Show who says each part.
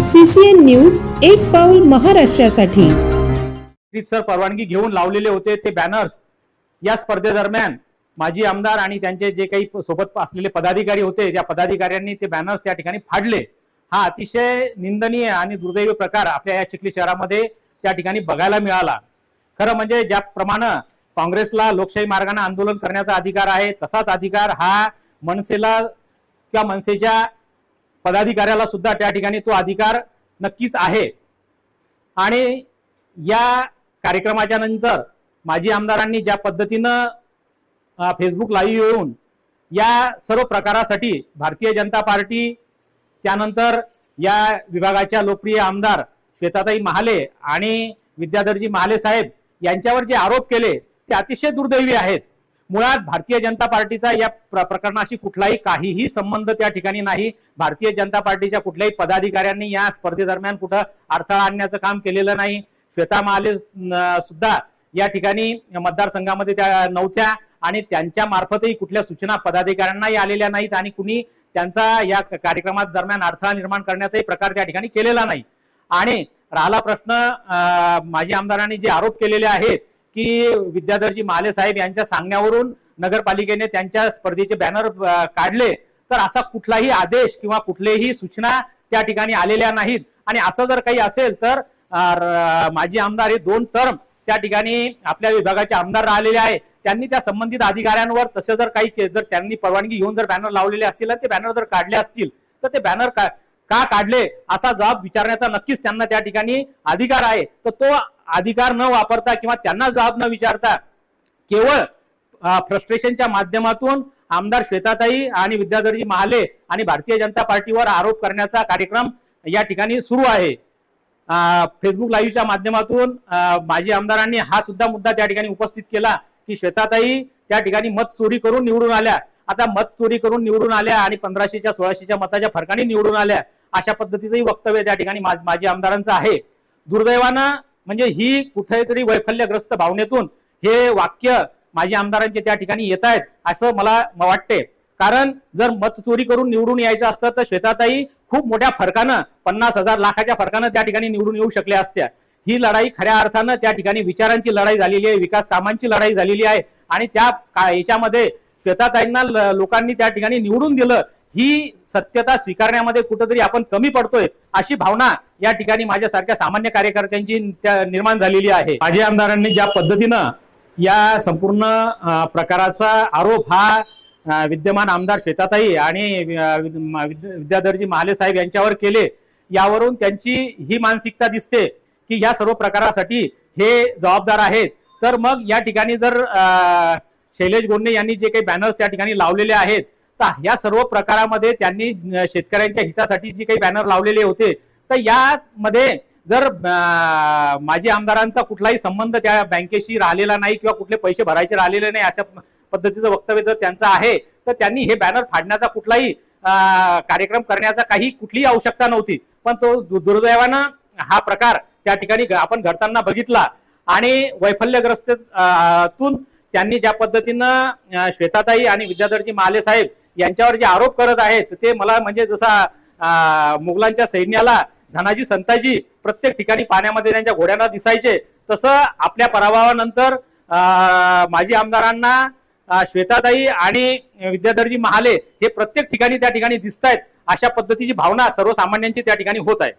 Speaker 1: CCN news एक पाऊल महाराष्ट्रासाठी.
Speaker 2: सर परवानगी घेऊन लावलेले होते ते बॅनर्स या स्पर्धेदरम्यान माजी आमदार आणि त्यांचे जे काही सोबत असलेले पदाधिकारी होते त्या पदाधिकाऱ्यांनी ते बॅनर्स त्या ठिकाणी फाडले. हा अतिशय निंदनीय आणि दुर्दैवी प्रकार आपल्या या चिखली शहरामध्ये त्या ठिकाणी बघायला मिळाला. खरं म्हणजे ज्याप्रमाणे काँग्रेसला लोकशाही मार्गाने आंदोलन करण्याचा अधिकार आहे तसाच अधिकार हा मनसेला किंवा मनसेच्या पदाधिकाऱ्याला सुद्धा त्या ठिकाणी तो अधिकार नक्कीच आहे. आणि या कार्यक्रमाच्या नंतर माजी आमदारांनी ज्या पद्धतीनं फेसबुक लाईव्ह येऊन या सर्व प्रकारासाठी भारतीय जनता पार्टी त्यानंतर या विभागाच्या लोकप्रिय आमदार श्वेताताई महाले आणि विद्याधरजी महाले साहेब यांच्यावर जे आरोप केले ते अतिशय दुर्दैवी आहेत. मुळात भारतीय जनता पार्टीचा या प्र- प्रकरणाशी कुठलाही काहीही संबंध त्या ठिकाणी नाही. भारतीय जनता पार्टीच्या कुठल्याही पदाधिकाऱ्यांनी या स्पर्धेदरम्यान कुठं अडथळा आणण्याचं काम केलेलं नाही. श्वेता महाले सुद्धा या ठिकाणी मतदारसंघामध्ये त्या नव्हत्या आणि त्यांच्या मार्फतही कुठल्या सूचना पदाधिकाऱ्यांनाही आलेल्या नाहीत आणि कुणी त्यांचा या कार्यक्रमात दरम्यान अडथळा निर्माण करण्याचाही प्रकार त्या ठिकाणी केलेला नाही. आणि राहिला प्रश्न माजी आमदारांनी जे आरोप केलेले आहेत की विद्याधरजी महाले साहेब यांच्या सांगण्यावरून नगरपालिकेने त्यांच्या स्पर्धेचे बॅनर काढले. तर असा कुठलाही आदेश किंवा कुठलेही सूचना त्या ठिकाणी आलेल्या नाहीत. आणि असं जर काही असेल तर माजी आमदार हे दोन टर्म त्या ठिकाणी आपल्या विभागाचे आमदार राहिलेले आहे. त्यांनी त्या संबंधित अधिकाऱ्यांवर तसे जर काही के- जर त्यांनी परवानगी घेऊन जर बॅनर लावलेले असतील ते बॅनर जर काढले असतील तर ते बॅनर का का काढले असा जबाब विचारण्याचा नक्कीच त्यांना त्या ठिकाणी अधिकार आहे. तर तो अधिकार न वापरता किंवा त्यांना जबाब न विचारता केवळ फ्रस्ट्रेशनच्या माध्यमातून आमदार श्वेताताई आणि विद्याधरजी महाले आणि भारतीय जनता पार्टीवर आरोप करण्याचा कार्यक्रम या ठिकाणी सुरू आहे. फेसबुक लाईव्हच्या माध्यमातून माजी आमदारांनी हा सुद्धा मुद्दा त्या ठिकाणी उपस्थित केला की श्वेताताई त्या ठिकाणी मत चोरी करून निवडून आल्या. आता मत चोरी करून निवडून आल्या आणि पंधराशेच्या सोळाशेच्या मताच्या फरकाने निवडून आल्या अशा पद्धतीचंही वक्तव्य त्या ठिकाणी माजी आमदारांचं आहे. दुर्दैवानं म्हणजे ही कुठेतरी वैफल्यग्रस्त भावनेतून हे वाक्य माजी आमदारांचे त्या ठिकाणी येत आहेत असं मला वाटते. कारण जर मत चोरी करून निवडून यायचं असतं तर श्वेताताई खूप मोठ्या फरकानं पन्नास हजार लाखाच्या फरकानं त्या ठिकाणी निवडून येऊ शकल्या असत्या. ही लढाई खऱ्या अर्थानं त्या ठिकाणी विचारांची लढाई झालेली आहे विकास कामांची लढाई झालेली आहे. आणि त्या का- याच्यामध्ये श्वेताताईंना ल- लोकांनी त्या ठिकाणी निवडून दिलं ही सत्यता स्वीकारण्यामध्ये कुठंतरी आपण कमी पडतोय अशी भावना या ठिकाणी माझ्यासारख्या सामान्य कार्यकर्त्यांची त्या निर्माण झालेली आहे. माजी आमदारांनी ज्या पद्धतीनं या संपूर्ण प्रकाराचा आरोप हा विद्यमान आमदार श्वेताताई आणि विद्याधरजी महाले साहेब यांच्यावर केले यावरून त्यांची ही मानसिकता दिसते की या सर्व प्रकारासाठी हे जबाबदार आहेत. तर मग या ठिकाणी जर शैलेश गोंडे यांनी जे काही बॅनर्स त्या ठिकाणी लावलेले आहेत तर या सर्व प्रकारामध्ये त्यांनी शेतकऱ्यांच्या हितासाठी जी काही बॅनर लावलेले होते तर यामध्ये जर माजी आमदारांचा कुठलाही संबंध त्या बँकेशी राहिलेला नाही किंवा कुठले पैसे भरायचे राहिलेले नाही अशा पद्धतीचं वक्तव्य जर त्यांचं आहे तर त्यांनी हे बॅनर फाडण्याचा कुठलाही कार्यक्रम करण्याचा काही कुठलीही आवश्यकता नव्हती. पण तो दु- दुर्दैवानं हा प्रकार त्या ठिकाणी आपण घडताना बघितला आणि वैफल्यग्रस्त तून त्यांनी ज्या पद्धतीनं श्वेताताई आणि विद्याधरजी महाले साहेब यांच्यावर जे आरोप करत आहेत ते मला म्हणजे जसा मुघलांच्या सैन्याला धनाजी संताजी प्रत्येक ठिकाणी पाण्यामध्ये त्यांच्या घोड्यांना दिसायचे तसं आपल्या पराभवानंतर माजी आमदारांना श्वेताताई आणि विद्याधरजी महाले हे प्रत्येक ठिकाणी त्या ठिकाणी दिसत आहेत अशा पद्धतीची भावना सर्वसामान्यांची त्या ठिकाणी होत आहे.